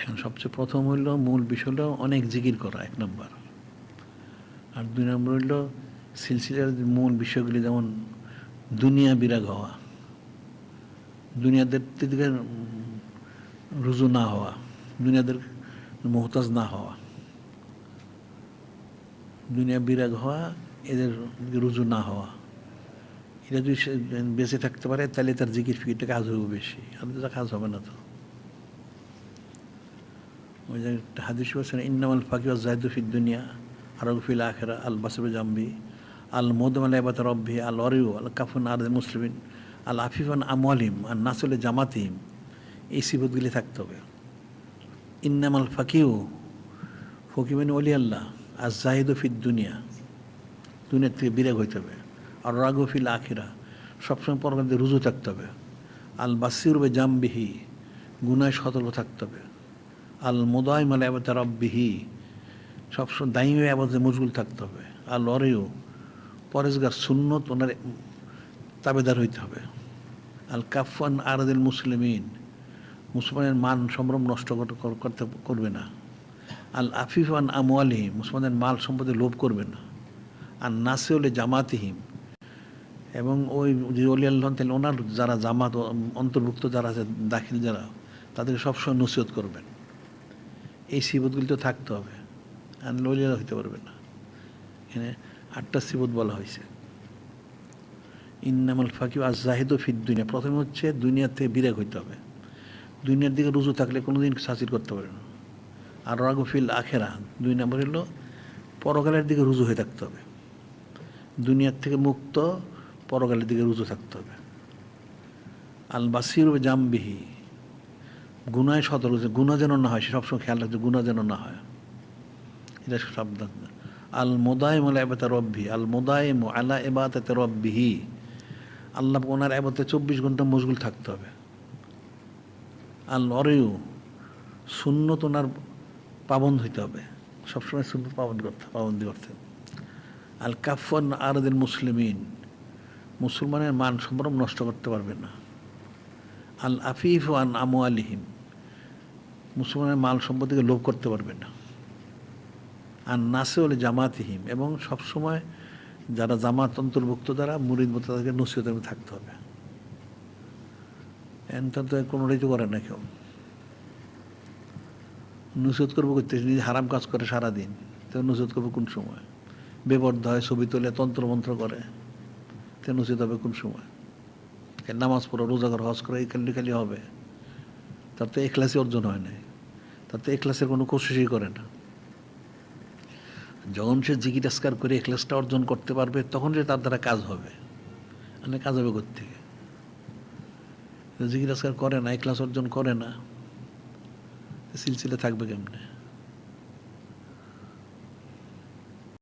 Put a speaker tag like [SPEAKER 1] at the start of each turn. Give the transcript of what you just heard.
[SPEAKER 1] এখন সবচেয়ে প্রথম হইল মূল বিষয় হলো অনেক জিকির করা, এক নম্বর। আর দুই নম্বর হইল সিলসিলার মূল বিষয়গুলি যেমন দুনিয়া বিরাগ হওয়া, দুনিয়াদের দিকে রুজু না হওয়া, দুনিয়াদের মোহতাজ না হওয়া, দুনিয়া বিরাগ হওয়া, এদের রুজু না হওয়া। এটা যদি বেঁচে থাকতে পারে, তাহলে তার জিকির ফিকিরটা কাজ হবে বেশি। আর কাজ হবে না তো। ওই যে হাদিস বলছেন, ইন্নামাল ফাকিওয়া জাহিদুফিদ দুনিয়া আরগফিল আখেরা, আল বাসিব জাম্বি, আল মোদম আল এবাত রব্বি, আল অরিউ আল কাফুন আর মুসলিমিন, আল আফিফান আমলিম আর নাসলে জামাতিম এই সিবতগুলি থাকতে হবে। ইন্নামাল ফাকিউ ফকিমিন অলি আল্লাহ আর জাহিদুফিদ দুনিয়া। দুনিয়ার থেকে বিরাগ হইতে হবে। আর রাগফিল আখিরা, সবসময় পরকালে রুজু থাকতে হবে। আল বাসিরবে জামবিহি, গুনায় সতর্ক থাকতে হবে। আল মোদায় মালে আবার রব্বিহি। সবসময় দায়ী আবাদে মজগুল থাকতে হবে। আর লড়েও পরেশগার সুন্নত ওনার তাবেদার হইতে হবে। আল কাফান আরাদিল মুসলিমিন। মুসলমানের মান সম্ভ্রম নষ্ট কর- কর- করতে করবে না। আল আফিফান আমওয়ালিহি মুসলমানের মাল সম্পদে লোভ করবে না। আর নাসিউল জামাতিহিম। এবং ওই যে অলি আল্লাহ তাহলে ওনার যারা জামাত, অন্তর্ভুক্ত যারা আছে, দাখিল যারা, তাদেরকে সবসময় নসিহত করবেন। এই সিবতগুলি তো থাকতে হবে। আর ললিয়া হইতে পারবে না। এখানে আটটা সিবত বলা হয়েছে। ইন্নামাল ফাকিউ আর জাহিদ ফিদ দুনিয়া। প্রথমে হচ্ছে দুনিয়ার থেকে বিরাগ হইতে হবে। দুনিয়ার দিকে রুজু থাকলে কোনোদিন সাচির করতে পারে না। আর রাগফিল আখেরা। দুই নম্বর হলো পরকালের দিকে রুজু হয়ে থাকতে হবে। দুনিয়ার থেকে মুক্ত পরকালের দিকে রুজু থাকতে হবে। আল বাসির জামবিহি গুনায় সতর্ক যে গুণা যেন না হয়, সে সবসময় খেয়াল রাখছে গুণা যেন না হয়। এটা সাবধান। আল মোদায়েম আলা এবাতে রব্বি আল মোদায়েম আলা এবাতে রব্বিহি। আল্লাহ ওনার এবাতে চব্বিশ ঘণ্টা মশগুল থাকতে হবে। আল অরেও সুন্নত ওনার পাবন হইতে হবে। সবসময় সুন্নত পাবন করতে, পাবন্দি করতে আল কাফন আরদিন মুসলিমিন, মুসলমানের মান সম্ভ্রম নষ্ট করতে পারবে না। আল আফিফ আন আমু আলিহিম মুসলমানের মাল সম্পত্তিকে লোভ করতে পারবে না। আর নাসে হলে জামাতিহিম এবং সবসময় যারা জামাত অন্তর্ভুক্ত যারা মুরিদ মতো তাদেরকে নসিহতের মধ্যে থাকতে হবে। এনটা তো কোনোটাই করে না কেউ। নসিহত করব করতে নিজে হারাম কাজ করে সারাদিন, তো নসিহত করব কোন সময়? বেবর্ধ হয়, ছবি তোলে তন্ত্রমন্ত্র করে, তো নসিহত হবে কোন সময়? নামাজ পড়ো, রোজা করো, হজ করো, এই খালি খালি হবে। তার তো এখলাসই অর্জন হয় নাই। তার তো এখলাসের কোনো কোশিশই করে না। যখন সে জিজ্ঞাসকার আসকার করে এখলাসটা অর্জন করতে পারবে, তখন সে তার দ্বারা কাজ হবে। মানে কাজ হবে কোথেকে জিজ্ঞাসকার করে না এখলাস অর্জন করে না। সিলসিলে থাকবে কেমনে?